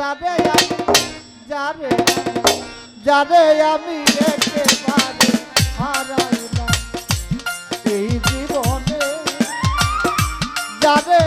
যাবে আমি যাবে যাবে আমি একেবারে হারাইলাম। এই জীবনে যাবে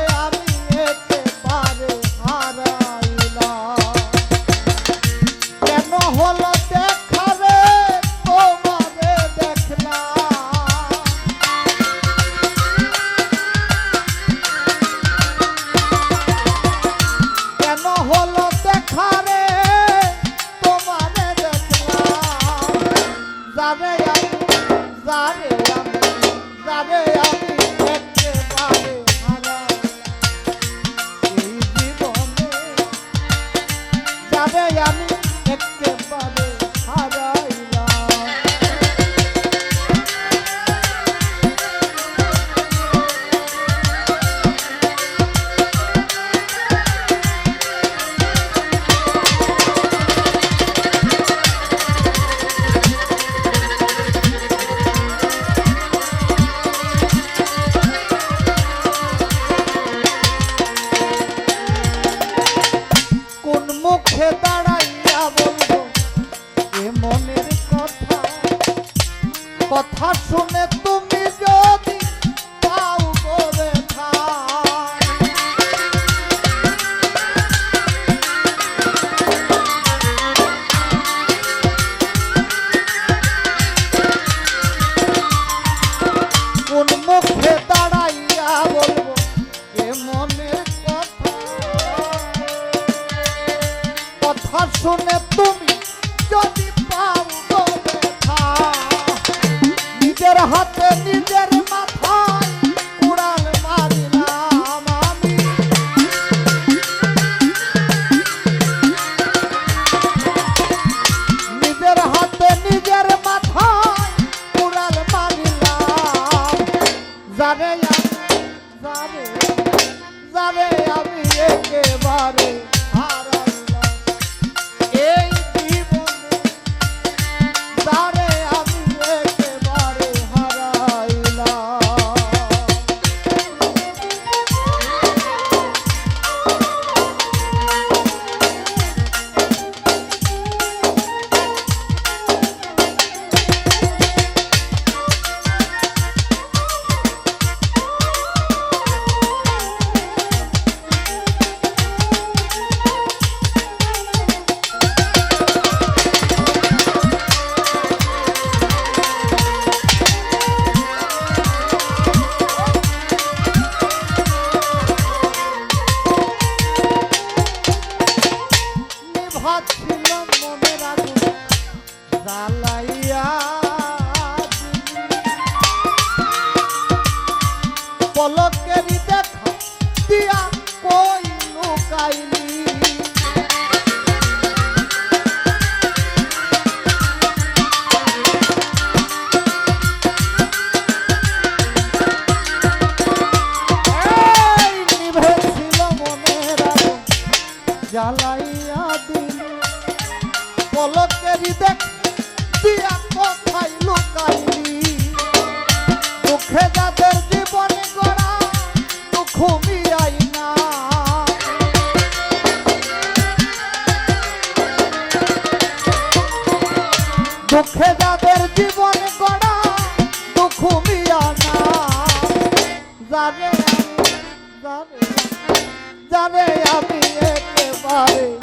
কথা শুনে তুমি যদি পাও ব্যথা কোন মুখে দাঁড়াইয়া বলব এ মনের হাতে নিজের মাথায় উড়াল মারিলাম আমি। নিজের হাতে নিজের মাথায় উড়াল মারিলাম। জানে জানে জানে আমি একেবারে পলকেরই দেখ দিয়া কোথায় লুকাইলি? দুঃখে যাদের জীবন গড়া, দুঃখ মিয়াই না। দুঃখে যাদের জীবন গড়া, দুঃখ মিয়া না। আমি জানে জানে আমি একেবারে